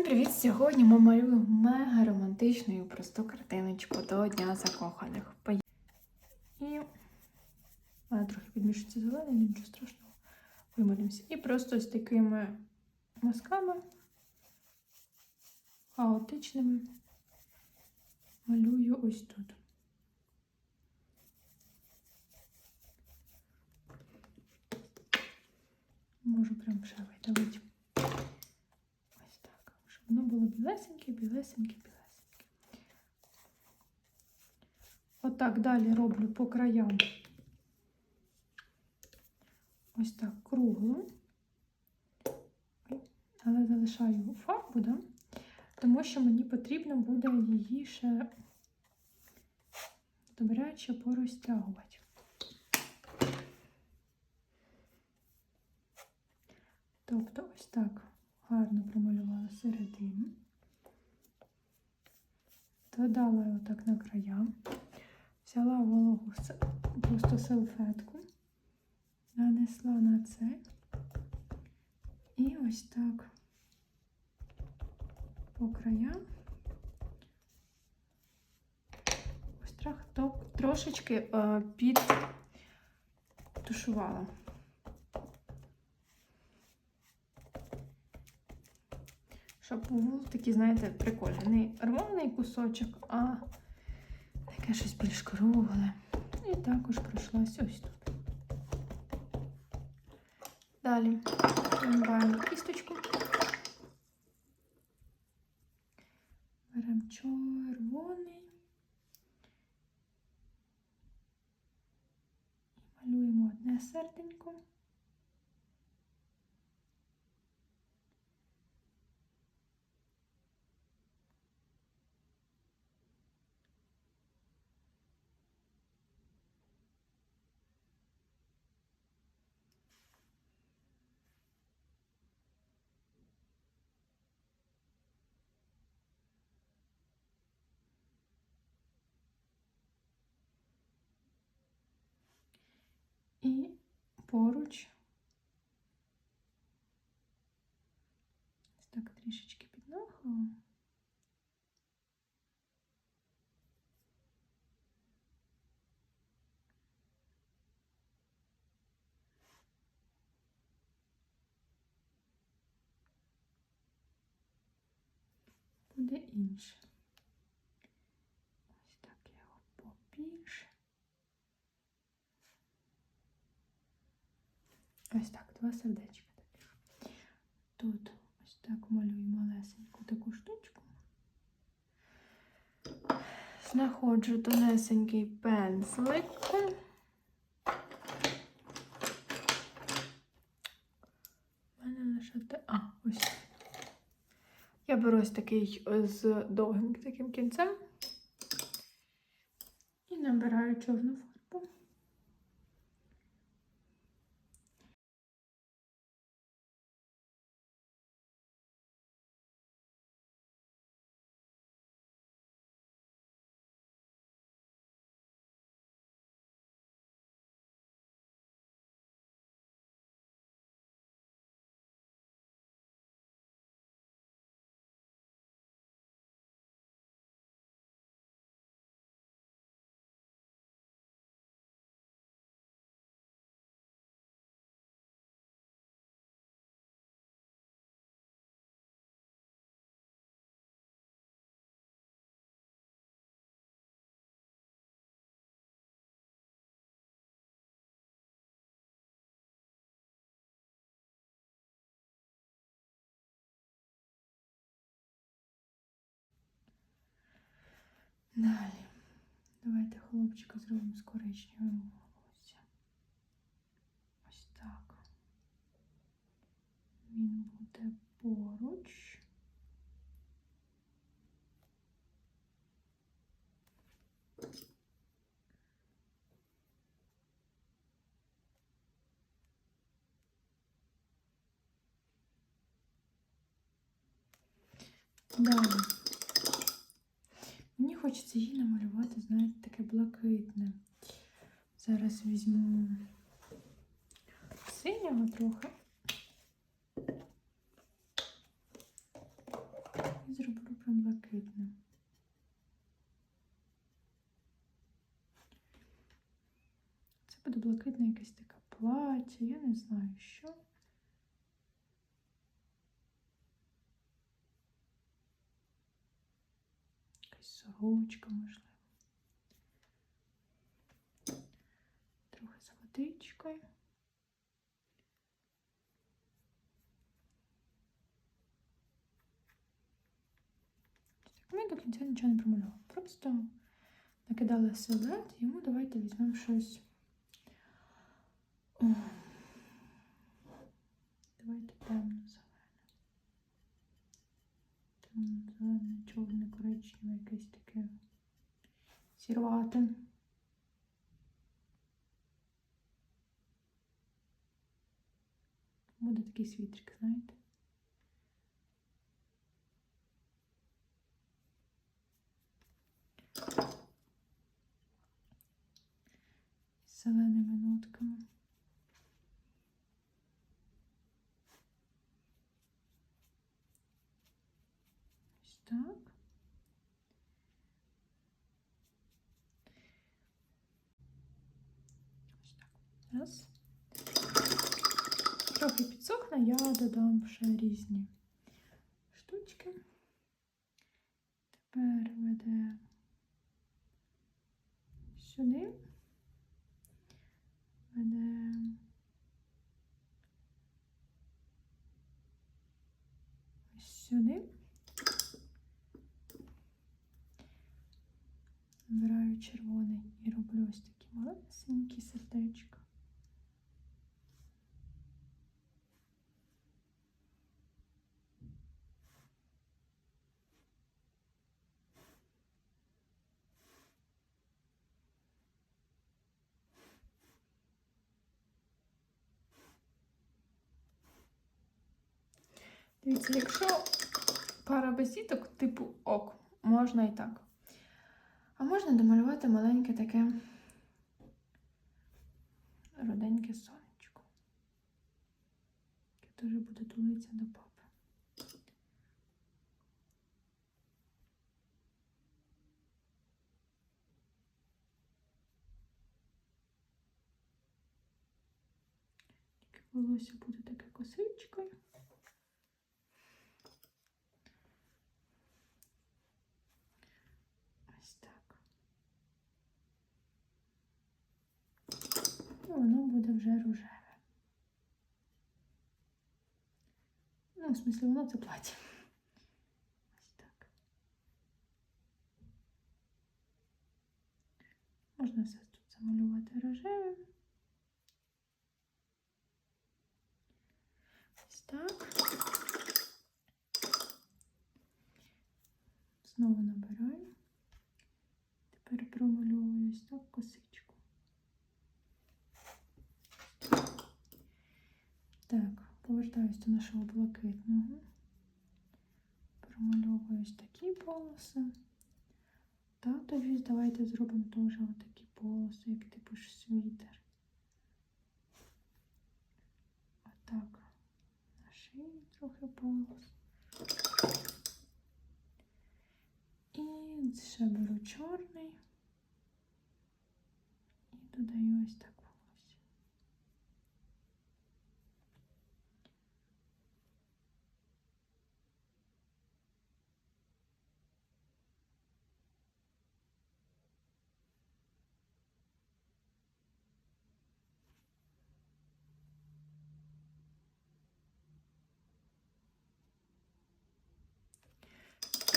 Всім привіт! Сьогодні ми малюємо мега романтичну і просту картиночку до Дня закоханих. Пої- І вона трохи підмішується зеленим, нічого страшного. Вималюємося. І просто з такими мазками хаотичними малюю ось тут. Можу прям ще видавити. Білесеньке, білесеньке, білесеньке. Отак далі роблю по краям. Ось так кругло. Але залишаю фарбу, да? тому що мені потрібно буде її ще добряче порозтягувати. Тобто ось так гарно промалювала середину. Додала отак на края. Взяла вологу просто салфетку, нанесла на це. І ось так по краям. Ось так то- трошечки е, підтушувала. Щоб був такий, знаєте, прикольний. Не рваний кусочок, а таке щось більш кругле. І також пройшлась ось тут. Далі вимиваємо кісточку. Беремо червоний. І малюємо одне серденько. І поруч. Так трішечки піднахила. Буде інше. Ось так я його побільше. Ось так, два сердечка таких. Тут ось так малюю малесеньку таку штучку. Знаходжу тонесенький пензлик. У мене лише те. А, ось. Я беру ось такий е, з довгим таким кінцем і набираю чорну фарбу. Далі. Давайте хлопчика зробимо з коричневим волоссям. Ось так. Він буде поруч. Далі. Хочеться її намалювати, знаєте, таке блакитне. Зараз візьму синього трохи. І зроблю прям блакитним. Це буде блакитне якесь таке плаття, я не знаю що. Якась сорочка, можливо. Трохи з водичкою. Так, Ми до кінця нічого не промалювали. Просто накидали силует, йому давайте візьмемо щось. О, Давайте темно Зелене. Чорне, коричневе, якесь таке сірвате. Буде такий світрик, знаєте. Зеленими нотками. Так. Ось так. Раз. Трохи підсохне, я додам ще різні штучки. Тепер веде сюди. Веде сюди. червоний і роблю ось такі малесенькі сердечка. Дивіться, якщо пара без діток, типу ок, можна і так. А можна домалювати маленьке таке руденьке сонечко, яке теж буде тулитися до папи. Тільки волосся буде таке косичкою. Ось так. І воно буде вже рожеве. Ну, в смысле, воно це плаття. Ось так. Можна все тут замалювати рожевим. Ось так. Знову набираю. Тепер промальовую ось так косичку. Так, повертаюсь до нашого блакитного. Промальовую ось такі полоси. Татові давайте зробимо теж отакі полоси, як типу ж світер. Отак. На шиї трохи полос. І ще беру чорний. І додаю ось так волосся.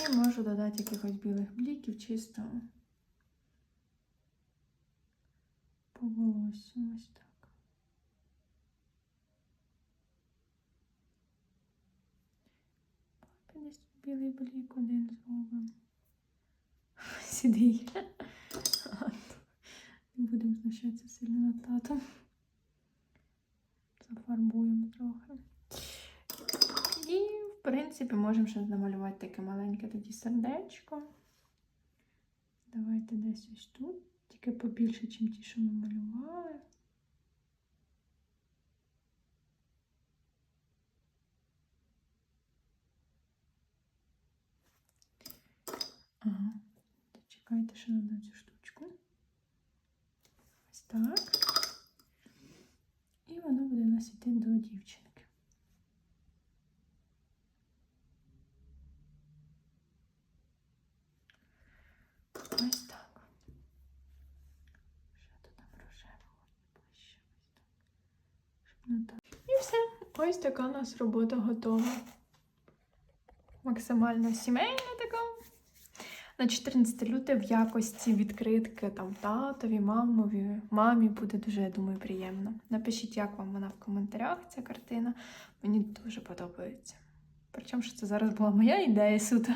І можу додати якихось білих бліків чисто по волосю. Ось так. Десь білий блік один зробимо. Сідий. Не будемо знущатися сильно над татом. Зафарбуємо трохи. І, в принципі, можемо ще намалювати таке маленьке тоді сердечко. Давайте десь ось тут, тільки побільше, ніж ті, що ми малювали. Ага, чекайте, ще на цю штучку. Ось так. І воно буде нас іти до дівчини. І все. Ось така у нас робота готова. Максимально сімейна така. На 14 лютого в якості відкритки там татові, мамові, мамі буде дуже, я думаю, приємно. Напишіть, як вам вона в коментарях, ця картина. Мені дуже подобається. Причому, що це зараз була моя ідея суто.